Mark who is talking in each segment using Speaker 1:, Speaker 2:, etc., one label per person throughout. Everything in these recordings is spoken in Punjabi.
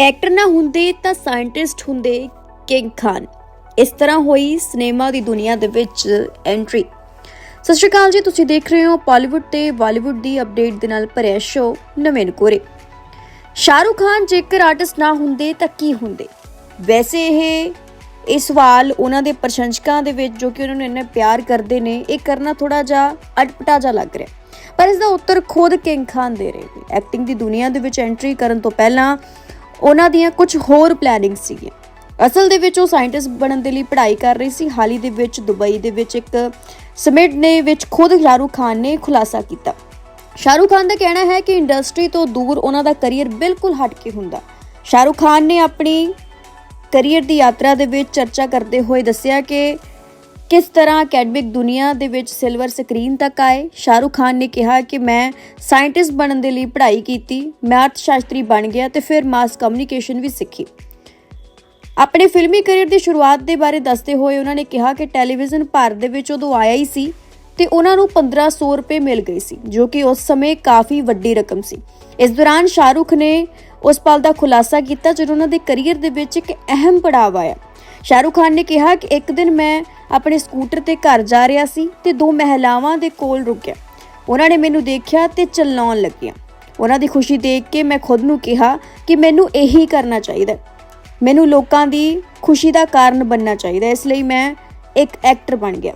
Speaker 1: ਐਕਟਰ ਨਾ ਹੁੰਦੇ ਤਾਂ ਸਾਇੰਟਿਸਟ ਹੁੰਦੇ ਕਿੰਗ ਖਾਨ। ਇਸ ਤਰ੍ਹਾਂ ਹੋਈ ਸਿਨੇਮਾ ਦੀ ਦੁਨੀਆ ਦੇ ਵਿੱਚ ਐਂਟਰੀ। ਸਤਿ ਸ਼੍ਰੀ ਅਕਾਲ ਜੀ, ਤੁਸੀਂ ਦੇਖ ਰਹੇ ਹੋ ਪਾਲੀਵੁੱਡ ਤੇ ਬਾਲੀਵੁੱਡ ਦੀ ਅਪਡੇਟ ਦੇ ਨਾਲ ਭਰਿਆ ਸ਼ੋ ਨਵੇਂ ਨਕੋਰੇ। ਸ਼ਾਹਰੁਖ ਖਾਨ ਜੇਕਰ ਆਰਟਿਸਟ ਨਾ ਹੁੰਦੇ ਤਾਂ ਕੀ ਹੁੰਦੇ? ਵੈਸੇ ਇਹ ਇਹ ਸਵਾਲ ਉਹਨਾਂ ਦੇ ਪ੍ਰਸ਼ੰਸਕਾਂ ਦੇ ਵਿੱਚ ਜੋ ਕਿ ਉਹਨਾਂ ਨੂੰ ਇੰਨਾ ਪਿਆਰ ਕਰਦੇ ਨੇ, ਇਹ ਕਰਨਾ ਥੋੜਾ ਜਿਹਾ ਅਟਪਟਾ ਜਿਹਾ ਲੱਗ ਰਿਹਾ। ਪਰ ਇਸ ਦਾ ਉੱਤਰ ਖੁਦ ਕਿੰਗ ਖਾਨ ਦੇ ਰਹੇ ਨੇ। ਐਕਟਿੰਗ ਦੀ ਦੁਨੀਆ ਦੇ ਵਿੱਚ ਐਂਟਰੀ ਕਰਨ ਤੋਂ ਪਹਿਲਾਂ ਉਹਨਾਂ ਦੀਆਂ ਕੁਝ ਹੋਰ ਪਲੈਨਿੰਗ ਸੀਗੀਆਂ। ਅਸਲ ਦੇ ਵਿੱਚ ਉਹ ਸਾਇੰਟਿਸਟ ਬਣਨ ਦੇ ਲਈ ਪੜ੍ਹਾਈ ਕਰ ਰਹੀ ਸੀ। ਹਾਲ ਹੀ ਦੇ ਵਿੱਚ ਦੁਬਈ ਦੇ ਵਿੱਚ ਇੱਕ ਸਮਿਟ ਨੇ ਵਿੱਚ ਖੁਦ ਸ਼ਾਹਰੁਖ ਖਾਨ ਨੇ ਖੁਲਾਸਾ ਕੀਤਾ। ਸ਼ਾਹਰੁਖ ਖਾਨ ਦਾ ਕਹਿਣਾ ਹੈ ਕਿ ਇੰਡਸਟਰੀ ਤੋਂ ਦੂਰ ਉਹਨਾਂ ਦਾ ਕੈਰੀਅਰ ਬਿਲਕੁਲ ਹਟ ਕੇ ਹੁੰਦਾ। ਸ਼ਾਹਰੁਖ ਖਾਨ ਨੇ ਆਪਣੀ ਕੈਰੀਅਰ ਦੀ ਯਾਤਰਾ ਦੇ ਵਿੱਚ ਚਰਚਾ ਕਰਦੇ ਹੋਏ ਦੱਸਿਆ ਕਿ ਕਿਸ ਤਰ੍ਹਾਂ ਅਕੈਡਮਿਕ ਦੁਨੀਆ ਦੇ ਵਿੱਚ ਸਿਲਵਰ ਸਕਰੀਨ ਤੱਕ ਆਏ? ਸ਼ਾਹਰੁਖ ਖਾਨ ਨੇ ਕਿਹਾ ਕਿ ਮੈਂ ਸਾਇੰਟਿਸਟ ਬਣਨ ਦੇ ਲਈ ਪੜ੍ਹਾਈ ਕੀਤੀ, ਮੈਂ ਅਰਥ ਸ਼ਾਸਤਰੀ ਬਣ ਗਿਆ ਤੇ ਫਿਰ ਮਾਸ ਕਮਿਊਨੀਕੇਸ਼ਨ ਵੀ ਸਿੱਖੀ। ਆਪਣੇ ਫਿਲਮੀ ਕੈਰੀਅਰ ਦੀ ਸ਼ੁਰੂਆਤ ਦੇ ਬਾਰੇ ਦੱਸਦੇ ਹੋਏ ਉਹਨਾਂ ਨੇ ਕਿਹਾ ਕਿ ਟੈਲੀਵਿਜ਼ਨ ਭਾਰਤ ਦੇ ਵਿੱਚ ਉਦੋਂ ਆਇਆ ਹੀ ਸੀ ਤੇ ਉਹਨਾਂ ਨੂੰ 1500 ਰੁਪਏ ਮਿਲ ਗਏ ਸੀ, ਜੋ ਕਿ ਉਸ ਸਮੇਂ ਕਾਫੀ ਵੱਡੀ ਰਕਮ ਸੀ। ਇਸ ਦੌਰਾਨ ਸ਼ਾਹਰੁਖ ਨੇ ਉਸ ਪਲ ਦਾ ਖੁਲਾਸਾ ਕੀਤਾ ਜਦੋਂ ਉਹਨਾਂ ਦੇ ਕੈਰੀਅਰ ਦੇ ਵਿੱਚ ਇੱਕ ਅਹਿਮ ਪੜਾਅ ਆਇਆ। ਸ਼ਾਹਰੁਖ ਖਾਨ ਨੇ ਕਿਹਾ ਕਿ ਇੱਕ ਦਿਨ ਮੈਂ ਆਪਣੇ ਸਕੂਟਰ ਤੇ ਘਰ ਜਾ ਰਿਹਾ ਸੀ ਤੇ ਦੋ ਮਹਿਲਾਵਾਂ ਦੇ ਕੋਲ ਰੁਕਿਆ ਉਹਨਾਂ ਨੇ ਮੈਨੂੰ ਦੇਖਿਆ ਤੇ ਚਲਾਉਣ ਲੱਗੀਆਂ। ਉਹਨਾਂ ਦੀ ਖੁਸ਼ੀ ਦੇਖ ਕੇ ਮੈਂ ਖੁਦ ਨੂੰ ਕਿਹਾ ਕਿ ਮੈਨੂੰ ਇਹੀ ਕਰਨਾ ਚਾਹੀਦਾ ਮੈਨੂੰ ਲੋਕਾਂ ਦੀ ਖੁਸ਼ੀ ਦਾ ਕਾਰਨ ਬਣਨਾ ਚਾਹੀਦਾ ਇਸ ਲਈ ਮੈਂ ਇੱਕ ਐਕਟਰ ਬਣ ਗਿਆ।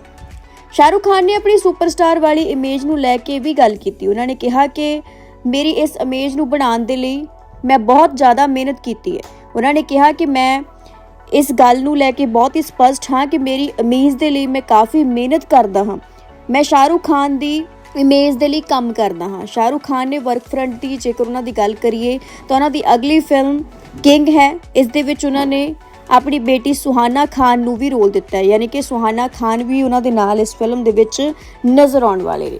Speaker 1: ਸ਼ਾਹਰੁਖ ਖਾਨ ਨੇ ਆਪਣੀ ਸੁਪਰਸਟਾਰ ਵਾਲੀ ਇਮੇਜ ਨੂੰ ਲੈ ਕੇ ਵੀ ਗੱਲ ਕੀਤੀ। ਉਹਨਾਂ ਨੇ ਕਿਹਾ ਕਿ ਮੇਰੀ ਇਸ ਇਮੇਜ ਨੂੰ ਬਣਾਉਣ ਦੇ ਲਈ ਮੈਂ ਬਹੁਤ ਜ਼ਿਆਦਾ ਮਿਹਨਤ ਕੀਤੀ ਹੈ। ਉਹਨਾਂ ਨੇ ਕਿਹਾ ਕਿ ਮੈਂ ਇਸ ਗੱਲ ਨੂੰ ਲੈ ਕੇ ਬਹੁਤ ਹੀ ਸਪਸ਼ਟ ਹਾਂ ਕਿ ਮੇਰੀ ਇਮੇਜ ਦੇ ਲਈ ਮੈਂ ਕਾਫੀ ਮਿਹਨਤ ਕਰਦਾ ਹਾਂ। ਮੈਂ ਸ਼ਾਹਰੁਖ ਖਾਨ ਦੀ ਇਮੇਜ ਦੇ ਲਈ ਕੰਮ ਕਰਦਾ ਹਾਂ। ਸ਼ਾਹਰੁਖ ਖਾਨ ਨੇ ਵਰਕ ਫਰੰਟ ਦੀ ਜੇਕਰ ਉਹਨਾਂ ਦੀ ਗੱਲ ਕਰੀਏ ਤਾਂ ਉਹਨਾਂ ਦੀ ਅਗਲੀ ਫਿਲਮ ਕਿੰਗ ਹੈ। ਇਸ ਦੇ ਵਿੱਚ ਉਹਨਾਂ ਨੇ ਆਪਣੀ ਬੇਟੀ ਸੁਹਾਨਾ ਖਾਨ ਨੂੰ ਵੀ ਰੋਲ ਦਿੱਤਾ ਹੈ। ਯਾਨੀ ਕਿ ਸੁਹਾਨਾ ਖਾਨ ਵੀ ਉਹਨਾਂ ਦੇ ਨਾਲ ਇਸ ਫਿਲਮ ਦੇ ਵਿੱਚ ਨਜ਼ਰ ਆਉਣ ਵਾਲੇ ਨੇ।